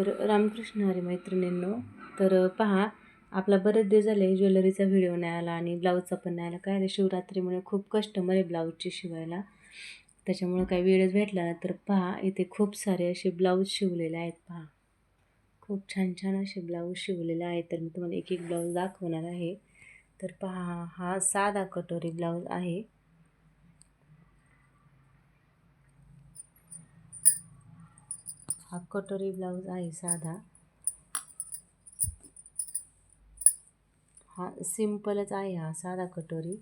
तर रामकृष्ण हरी मैत्रिणींनो तर पहा आपला बरेच दिवस झाले ज्वेलरीचा व्हिडिओ नाही आला आणि ब्लाऊजचा पण नाही आला. काय आलं शिवरात्रीमुळे खूप कस्टमर आहे ब्लाऊजची शिवायला. त्याच्यामुळे काही वेळच भेटला ना तर पहा इथे खूप सारे असे ब्लाऊज शिवलेले आहेत पहा. खूप छान छान असे ब्लाऊज शिवलेले आहेत. तर मी तुम्हाला एक एक ब्लाऊज दाखवणार आहे. तर पहा हा साधा कटोरी ब्लाऊज आहे. हा कटोरी ब्लाऊज आहे साधा. हा सिम्पलच आहे हा साधा कटोरी.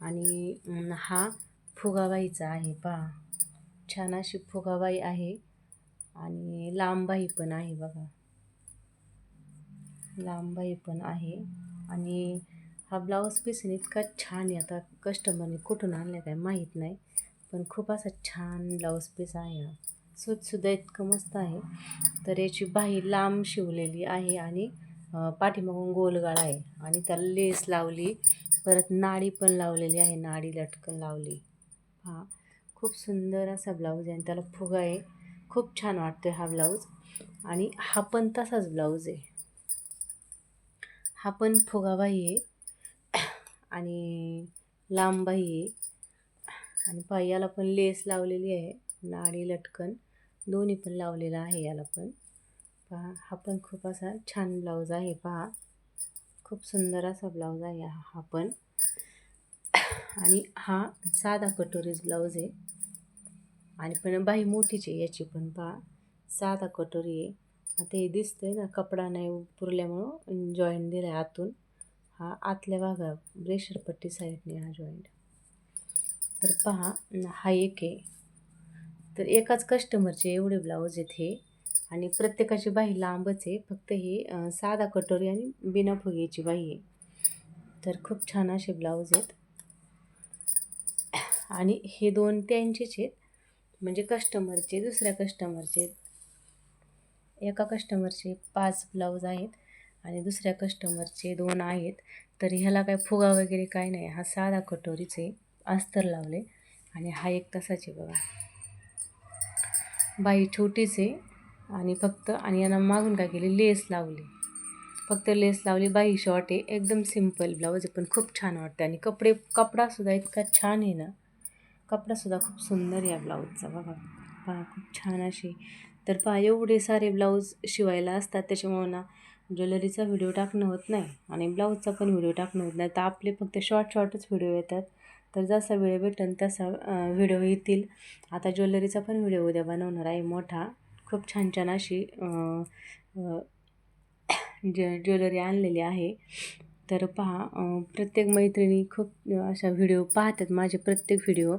आणि हा फुगाबाईचा आहे पहा. छान अशी फुगाबाई आहे. आणि लांबाई पण आहे बघा. लांबाई पण आहे. आणि हा ब्लाऊज पीस इतका छान आहे. आता कस्टमरने कुठून आणला काय माहीत नाही. पण खूप असा छान ब्लाऊज पीस आहे हा. सूतसुद्धा इतकं मस्त आहे. तर याची बाही लांब शिवलेली आहे आणि पाठीमागून गोलगाळ आहे आणि त्याला लेस लावली परत नाडी पण लावलेली आहे नाडी लटकन लावली. हा खूप सुंदर असा ब्लाऊज आहे आणि त्याला फुगा आहे. खूप छान वाटतो हा ब्लाऊज आणि हा पण तसाच ब्लाऊज आहे. हा पण फुगाबाई आहे आणि लांबबाई आहे आणि पायाला पण लेस लावलेली आहे नाडी लटकन. दोन्ही पण लावलेला आहे याला पण. पहा हा पण खूप असा छान ब्लाऊज आहे पहा. खूप सुंदर असा ब्लाऊज आहे हा हा पण. आणि हा साधा कटोरीज ब्लाऊज आहे. आणि पण बाई मोठीच आहे याची पण पहा. साधा कटोरी आहे. आता हे दिसतंय ना कपडा नाही पुरल्यामुळं जॉईंट दिला आहे आतून. हा आतल्या भागा ब्रेशरपट्टी साईडने हा जॉईंट तर पहा हा एक आहे. तर एकाच कस्टमरचे एवढे ब्लाऊज आहेत हे. आणि प्रत्येकाची बाही लांबच आहे. फक्त हे साधा कटोरी आणि बिना फुग्याची बाही आहे. तर खूप छान असे ब्लाऊज आहेत. आणि हे दोन त्यांचेच आहेत. म्हणजे कस्टमरचे दुसऱ्या कस्टमरचे एका कस्टमरचे पाच ब्लाऊज आहेत. आणि दुसऱ्या कस्टमरचे दोन आहेत. तर ह्याला काय फुगा वगैरे काय नाही. हा साधा कटोरीचे आहे अस्तर लावले. आणि हा एक तासाचे बघा. बाई छोटीच आहे आणि फक्त आणि यांना मागून काय केली? लेस लावली. फक्त लेस लावली. बाई शॉर्ट आहे. एकदम सिंपल ब्लाऊज आहे. पण खूप छान वाटतं आणि कपडे कपडासुद्धा इतका छान आहे ना. कपडासुद्धा खूप सुंदर आहे या ब्लाऊजचा बघा. पहा खूप छान अशी. तर पहा एवढे सारे ब्लाऊज शिवायला असतात. त्याच्यामुळं ना ज्वेलरीचा व्हिडिओ टाकणं होत नाही. आणि ब्लाऊजचा पण व्हिडिओ टाकणं होत नाही. तर आपले फक्त शॉर्ट शॉर्टच व्हिडिओ येतात. तर जसा वेळ भेटेल तसा व्हिडिओ येतील. आता ज्वेलरीचा पण व्हिडिओ उद्या बनवणार आहे मोठा. खूप छान छान अशी ज्वे ज्वेलरी आणलेली आहे. तर पहा प्रत्येक मैत्रिणी खूप अशा व्हिडिओ पाहतात माझे प्रत्येक व्हिडिओ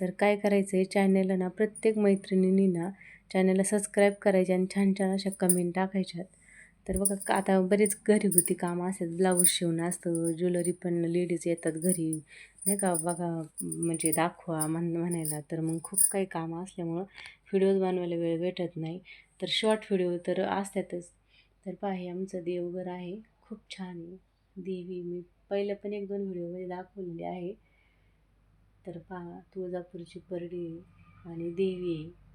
तर काय करायचं आहे चॅनलला ना प्रत्येक मैत्रिणींनी ना चॅनलला सबस्क्राईब करायचे आणि छान छान अशा कमेंट टाकायच्यात. तर बघा का- आता बरेच घरगुती कामं असतात. ब्लाऊज शिवणं असतं ज्वेलरी पण लेडीज येतात घरी. नाही का? बघा म्हणजे दाखवा म्हण म्हणायला. तर मग खूप काही कामं असल्यामुळं व्हिडिओज बनवायला वेळ भेटत नाही. तर शॉर्ट व्हिडिओ तर असतातच. तर पहा हे आमचं देवघर आहे. खूप छान आहे. देवी मी पहिलं पण एक दोन व्हिडिओमध्ये दाखवलेली आहे. तर पहा तुळजापूरची परडी आणि देवी आहे.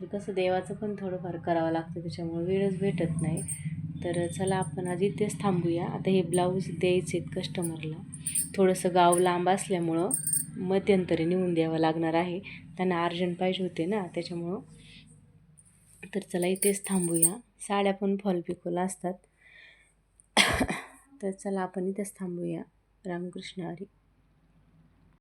तर कसं देवाचं पण थोडंफार करावं लागतं त्याच्यामुळे वेळच भेटत नाही. तर चला आपण आज इथेच थांबूया. आता हे ब्लाऊज द्यायचे आहेत कस्टमरला. थोडंसं गाव लांब असल्यामुळं मध्यंतरी नेऊन द्यावं लागणार आहे. त्यांना अर्जंट पाहिजे होते ना त्याच्यामुळं. तर चला इथेच थांबूया. साड्या पण फॉल पिकोला असतात. तर चला आपण इथेच थांबूया. रामकृष्ण हरी.